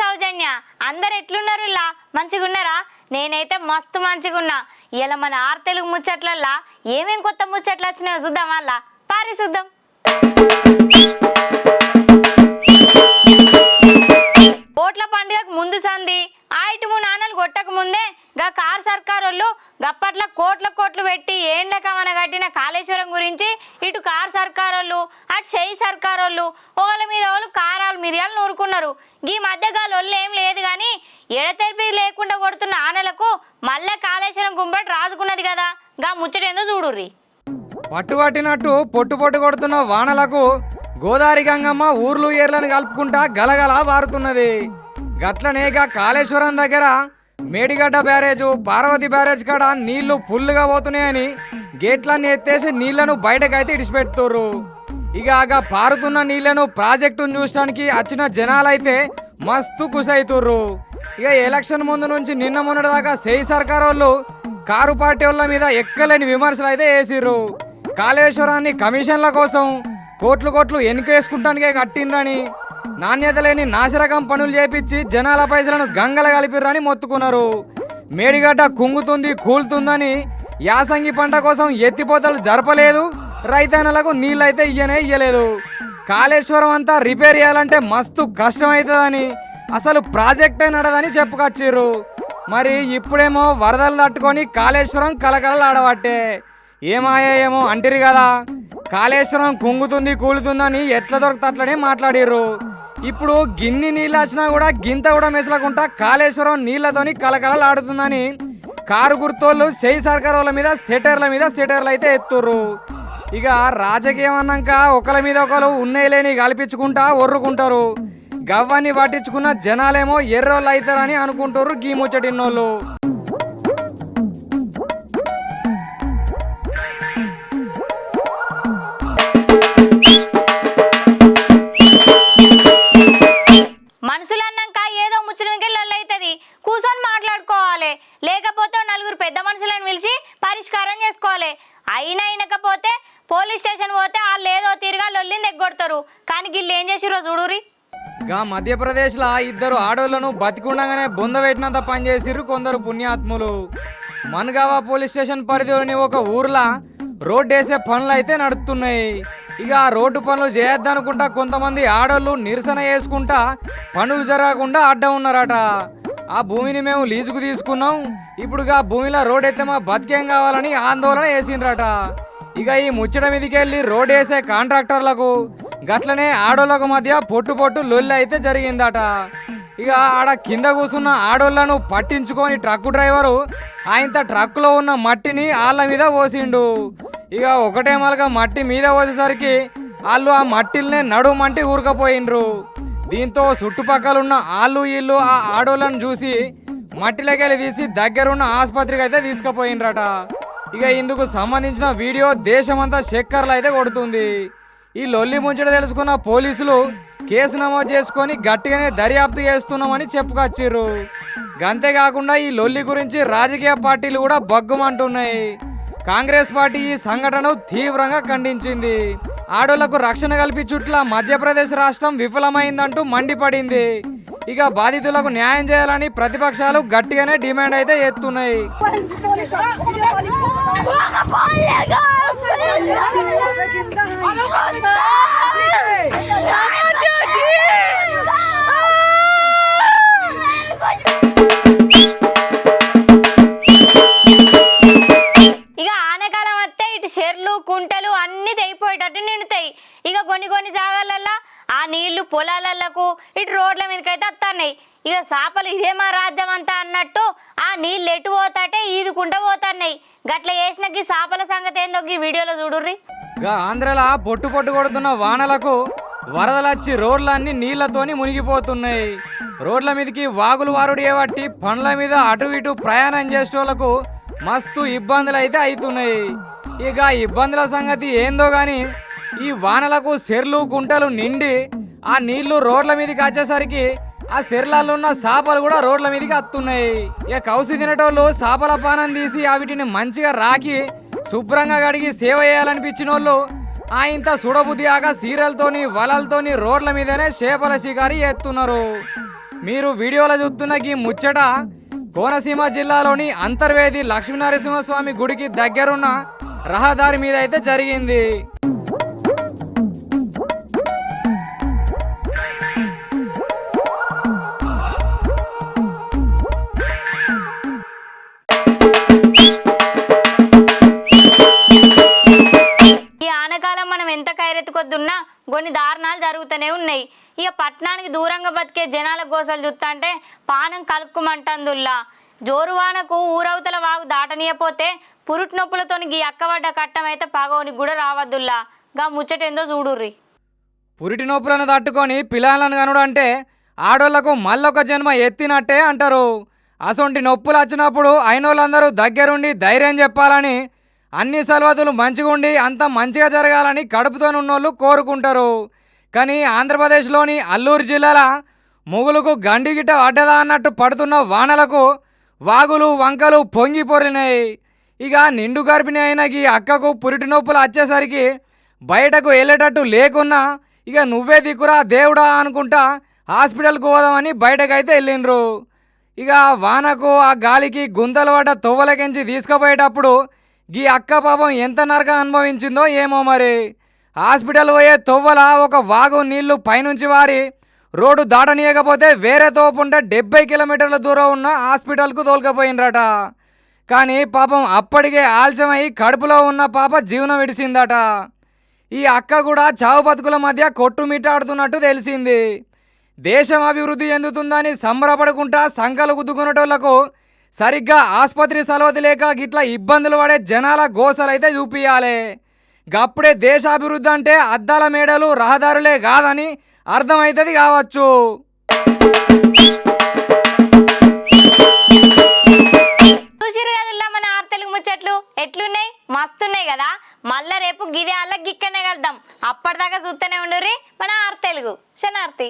సౌజన్య? అందరు ఎట్లున్నారు లా మంచిగున్నారా? నేనైతే మస్తు మంచిగున్నా. ఇలా మన ఆరు తెలుగు ముచ్చట్లల్లా ఏమేం కొత్త ముచ్చట్లు వచ్చినాయో చూద్దాం వాళ్ళ పారి చూద్దాం. ఓట్ల పండుగకు ముందు సంది ఆ ఇటు మూడు నాన్నలు కొట్టక ముందే గా కార్ సర్కారోళ్ళు వాళ్ళు గప్పట్ల కోట్ల కోట్లు పెట్టి ఏండకమన కట్టిన కాళేశ్వరం గురించి ఇటు కార్ సర్కార్ వాళ్ళు అటు చెయ్యి సర్కార్ వాళ్ళు ఓళ్ళ మీద వాళ్ళు కారాలు మిరియాలు నూరుకున్నారు. ఈ మధ్య గా ఏం లేదు కానీ ఎడతెరిపి లేకుండా కొడుతున్న ఆనలకు మళ్ళా కాళేశ్వరం గుంబట్ రాజుకున్నది కదా. గా ముచ్చటేందో చూడుర్రి. పట్టు పట్టినట్టు పొట్టు పొట్టు కొడుతున్న వానలకు గోదావరి గంగమ్మ ఊర్లు ఏర్లను కలుపుకుంటా గలగల వారుతున్నది. గట్లనేగా కాళేశ్వరం దగ్గర మేడిగడ్డ బ్యారేజ్ పార్వతి బ్యారేజ్ కాడ నీళ్ళు ఫుల్లుగా పోతున్నాయని గేట్లన్నీ ఎత్తేసి నీళ్ళను బయటకైతే ఇడిచిపెడుతుర్రు. ఇక ఆగా పారుతున్న నీళ్ళను ప్రాజెక్టును చూడడానికి వచ్చిన జనాలైతే మస్తు కుసైతుర్రు. ఇక ఎలక్షన్ ముందు నుంచి నిన్న మొన్నటి దాకా సెయి సర్కార్ వాళ్ళు కారు పార్టీ వాళ్ళ మీద ఎక్కలేని విమర్శలు అయితే వేసిర్రు కాళేశ్వరాన్ని కమిషన్ల కోసం కోట్లు కోట్లు ఎన్నికేసుకుంటానికే కట్టిండ్రని నాణ్యత లేని నాసిరకం పనులు చేపించి జనాల పైసలను గంగల కలిపిర్రని మొత్తుకున్నారు. మేడిగడ్డ కుంగుతుంది కూలుతుందని యాసంగి పంట కోసం ఎత్తిపోతలు జరపలేదు రైతన్నలకు నీళ్ళైతే ఇయ్యనే ఇయ్యలేదు. కాళేశ్వరం అంతా రిపేర్ చేయాలంటే మస్తు కష్టమవుతుందని అసలు ప్రాజెక్టే నడదని చెప్పుకొచ్చిర్రు. మరి ఇప్పుడేమో వరదలు తట్టుకొని కాళేశ్వరం కలకలలాడబట్టే ఏమాయా ఏమో అంటిరి కదా. కాళేశ్వరం కుంగుతుంది కూలుతుందని ఎట్లా దొరకతట్లనే మాట్లాడిర్రు. ఇప్పుడు గిన్ని నీళ్ళు వచ్చినా కూడా గింత కూడా మెసలకుండా కాళేశ్వరం నీళ్ళతోని కలకలలాడుతుందని కారు గుర్తోళ్ళు చేయి సర్కార్ వాళ్ళ మీద సెటర్ల మీద సెటర్లు అయితే ఎత్తుర్రు. ఇక రాజకీయం అన్నాక ఒకరి మీద ఒకరు ఉన్నాయి లేని కల్పించుకుంటా ఒర్రుకుంటారు. గవ్వని పట్టించుకున్న జనాలేమో ఎర్రోళ్ళు అవుతారని అనుకుంటారు గీ ముచ్చటిన్నోళ్ళు. పోలీస్ పోతే వాళ్ళు ఏదో తిరిగా లొల్లిని ఎగ్గొడతారు. కానీ వీళ్ళు ఏం చేసిరో చూడురి గా మధ్యప్రదేశ్లో ఇద్దరు ఆడోళ్ళను బతికుండగానే బొంద పెట్టినంత పనిచేసిర్రు కొందరు పుణ్యాత్ములు. మన్గావా పోలీస్ స్టేషన్ పరిధిలోని ఒక ఊర్లో రోడ్డు వేసే పనులు అయితే నడుస్తున్నాయి ఇక ఆ రోడ్డు పనులు చేయొద్దనుకుంటా కొంతమంది ఆడోళ్ళు నిరసన చేసుకుంటా పనులు జరగకుండా అడ్డం ఉన్నారట. ఆ భూమిని మేము లీజుకు తీసుకున్నాం. ఇప్పుడు ఆ భూమిలో రోడ్ అయితే మా బతికేం కావాలని ఆందోళన వేసిండ్రట ఇక ఈ ముచ్చట మీదకెళ్ళి రోడ్ వేసే కాంట్రాక్టర్లకు గట్లనే ఆడోళ్ళకు మధ్య పొట్టు పొట్టు లొల్లి అయితే జరిగిందట. ఇక ఆడ కింద కూర్చున్న ఆడోళ్ళను పట్టించుకొని ట్రక్కు డ్రైవరు ఆయన ట్రక్కులో ఉన్న మట్టిని వాళ్ళ మీద పోసిండు. ఇక ఒకటే మలగా మట్టి మీద పోసేసరికి వాళ్ళు ఆ మట్టిల్నే నడుమంటి ఊరకపోయిండ్రు. దీంతో చుట్టుపక్కల ఉన్న ఆళ్ళు ఇల్లు ఆ ఆడోళ్ళను చూసి మట్టిలోకెళ్ళి తీసి దగ్గరున్న ఆసుపత్రికి అయితే తీసుకుపోయినరట ఇక ఇందుకు సంబంధించిన వీడియో దేశమంతా చక్కర్లు అయితే కొడుతుంది. ఈ లొల్లి ముంచట తెలుసుకున్న పోలీసులు కేసు నమోదు చేసుకొని గట్టిగానే దర్యాప్తు చేస్తున్నామని చెప్పుకొచ్చిర్రు. అంతేకాకుండా ఈ లొల్లి గురించి రాజకీయ పార్టీలు కూడా బగ్గుమంటున్నాయి. కాంగ్రెస్ పార్టీ ఈ సంఘటనను తీవ్రంగా ఖండించింది. ఆడోళ్ళకు రక్షణ కల్పించుట్ల మధ్యప్రదేశ్ రాష్ట్రం విఫలమైందంటూ మండిపడింది. ఇక బాధితులకు న్యాయం చేయాలని ప్రతిపక్షాలు గట్టిగానే డిమాండ్ అయితే ఎత్తున్నాయి. ఆ నీళ్ళు పొలాలకు ఇటు రోడ్ల మీదకైతే వస్తున్నాయి ఇక చేపలు ఇదే మా రాజ్యం అంతా అన్నట్టు ఆ నీళ్ళు ఎటు పోతాటే ఈదుకుంటూ పోతున్నాయి. గట్ల చేసిన గీ చేపల సంగతి ఏందో ఈ వీడియోలో చూడుర్రి. గా ఆంధ్రలో పొట్టు పొట్టు కొడుతున్న వానలకు వరదలచ్చి రోడ్లన్నీ నీళ్ళతోని మునిగిపోతున్నాయి. రోడ్ల మీదకి వాగులు వారుడు ఏవట్టి పండ్ల మీద అటు ఇటు ప్రయాణం చేసేటోళ్ళకు మస్తు ఇబ్బందులు అయితే అవుతున్నాయి ఇక ఇబ్బందుల సంగతి ఏందో కానీ ఈ వానలకు సెర్లు గుంటలు నిండి ఆ నీళ్ళు రోడ్ల మీదకి వచ్చేసరికి ఆ సెర్లలో ఉన్న చేపలు కూడా రోడ్ల మీదకి వస్తున్నాయి ఇక కౌసి తినేటోళ్ళు చేపల పానం తీసి వీటిని మంచిగా రాకి శుభ్రంగా కడిగి సేవ చేయాలనిపించిన వాళ్ళు ఆ ఇంత సుడబుద్ధి ఆగా సీరియల్తోని వలలతోని రోడ్ల మీదనే చేపల షికారి ఎత్తున్నారు మీరు వీడియోలో చూస్తున్న ఈ ముచ్చట కోనసీమ జిల్లాలోని అంతర్వేది లక్ష్మీనరసింహస్వామి గుడికి దగ్గరున్న రహదారి మీద అయితే జరిగింది. ఉన్నాయి. ఇక పట్టణానికి దూరంగా బతికే జనాల గోసలు చూస్తుంటే పానం కలుక్కుమంటందుల్లా. జోరువానకు ఊరవతల వాగు దాటనీయపోతే పురుటి నొప్పులతోని గీ అక్కబడ్డ కట్టం అయితే పగవనికి కూడా రావద్దుల్లా. గా ముచ్చటేందో చూడుర్రి. పురిటి నొప్పులను తట్టుకొని పిల్లలను కనుడు అంటే ఆడోళ్ళకు మళ్ళొక జన్మ ఎత్తినట్టే అంటారు. అసొంటి నొప్పులు వచ్చినప్పుడు అయినోళ్ళందరూ దగ్గరుండి ధైర్యం చెప్పాలని అన్ని సలవతులు మంచిగుండి అంత మంచిగా జరగాలని కడుపుతోనున్నోళ్ళు కోరుకుంటారు. కానీ ఆంధ్రప్రదేశ్లోని అల్లూరు జిల్లాల మొగులకు గండిగిట అడ్డదా అన్నట్టు పడుతున్న వానలకు వాగులు వంకలు పొంగిపొరినాయి ఇక నిండు గర్భిణి అయిన ఈ అక్కకు పురిటి నొప్పులు వచ్చేసరికి బయటకు వెళ్ళేటట్టు లేకున్నా ఇక నువ్వే దిక్కురా దేవుడా అనుకుంటా హాస్పిటల్కి పోదామని బయటకైతే వెళ్ళిండ్రు. ఇక వానకు ఆ గాలికి గుంతలు పడ్డ తొవ్వలకించి తీసుకుపోయేటప్పుడు ఈ అక్క పాపం ఎంత నరకం అనుభవించిందో ఏమో మరి. హాస్పిటల్ పోయే తొవ్వల ఒక వాగు నీళ్ళు పైనుంచి వారి రోడ్డు దాటనీయకపోతే వేరే తోపుంటే డెబ్బై కిలోమీటర్ల దూరం ఉన్న హాస్పిటల్కు తోలుకపోయినరట. కానీ పాపం అప్పటికే ఆలస్యమై కడుపులో ఉన్న పాప జీవనం విడిసిందట. ఈ అక్క కూడా చావు బతుకుల మధ్య కొట్టుమిట్టాడుతున్నట్టు తెలిసింది. దేశం అభివృద్ధి చెందుతుందని సంబరపడకుండా సంకలు గుద్దుకునేటోళ్ళకు సరిగ్గా ఆసుపత్రి సలవతి లేక గిట్లా ఇబ్బందులు పడే జనాల గోసలైతే చూపియాలి గప్పుడే దేశాభివృద్ధి అంటే అద్దాల మేడలు రహదారులే కాదని అర్థమవుతుంది కావచ్చు. మన తెలుగు ముచ్చట్లు? ఎట్లున్నాయి? మస్తున్నాయి కదా? మళ్ళా రేపు గిది అల్ల గిక్కనే కలుద్దాం. అప్పటిదాకా చూస్తూనే ఉండుర్రి మన ఆర్ తెలుగు. శనార్తి